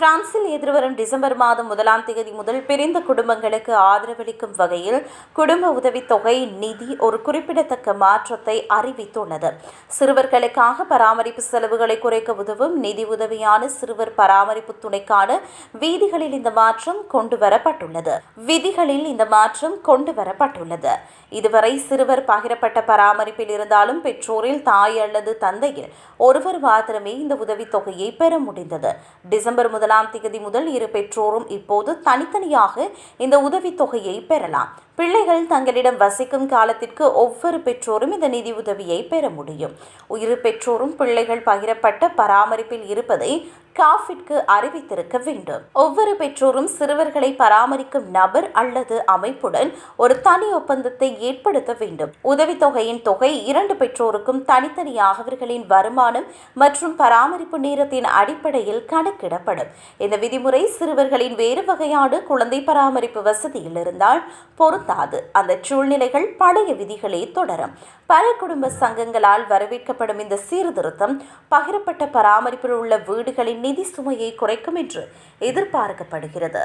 பிரான்சில் எதிர்வரும் டிசம்பர் மாதம் முதலாம் தேதி முதல் பிரிந்த குடும்பங்களுக்கு ஆதரவளிக்கும் வகையில் குடும்ப உதவித்தொகை நிதி ஒரு குறிப்பிடத்தக்க மாற்றத்தை அறிவித்துள்ளது. சிறுவர்களுக்காக பராமரிப்பு செலவுகளை குறைக்க உதவும் நிதி உதவியான சிறுவர் பராமரிப்பு துணைக்கான வீதிகளில் இந்த மாற்றம் கொண்டு வரப்பட்டுள்ளது விதிகளில் இந்த மாற்றம் கொண்டு வரப்பட்டுள்ளது இதுவரை சிறுவர் பகிரப்பட்ட பராமரிப்பில் இருந்தாலும் பெற்றோரில் தாய் அல்லது தந்தையில் ஒருவர் மாத்திரமே இந்த உதவித்தொகையை பெற முடிந்தது. டிசம்பர் முதல் முதலாம் தேதி முதல் இரு பெற்றோரும் இப்போது தனித்தனியாக இந்த உதவித்தொகையை பெறலாம். பிள்ளைகள் தங்களிடம் வசிக்கும் காலத்திற்கு ஒவ்வொரு பெற்றோரும் இந்த நிதி உதவியை பெற முடியும். இரு பெற்றோரும் பிள்ளைகள் பகிரப்பட்ட பராமரிப்பில் இருப்பதை காஃபிற்கு அறிவித்திருக்க வேண்டும். ஒவ்வொரு பெற்றோரும் சிறுவர்களை பராமரிக்கும் நபர் அல்லது அமைப்புடன் ஒரு தனி ஒப்பந்தத்தை ஏற்படுத்த வேண்டும். உதவித்தொகையின் தொகை இரண்டு பெற்றோருக்கும் தனித்தனியாக அவர்களின் வருமானம் மற்றும் பராமரிப்பு நேரத்தின் அடிப்படையில் கணக்கிடப்படும். இந்த விதிமுறை சிறுவர்களின் வேறு வகையான குழந்தை பராமரிப்பு வசதியில் இருந்தால் பொருந்தாது. அந்த சூழ்நிலைகள் பழைய விதிகளே தொடரும். பல குடும்ப சங்கங்களால் வரவேற்கப்படும் இந்த சீர்திருத்தம் பகிரப்பட்ட பராமரிப்பில் உள்ள வீடுகளின் நிதி சுமையை குறைக்கும் என்று எதிர்பார்க்கப்படுகிறது.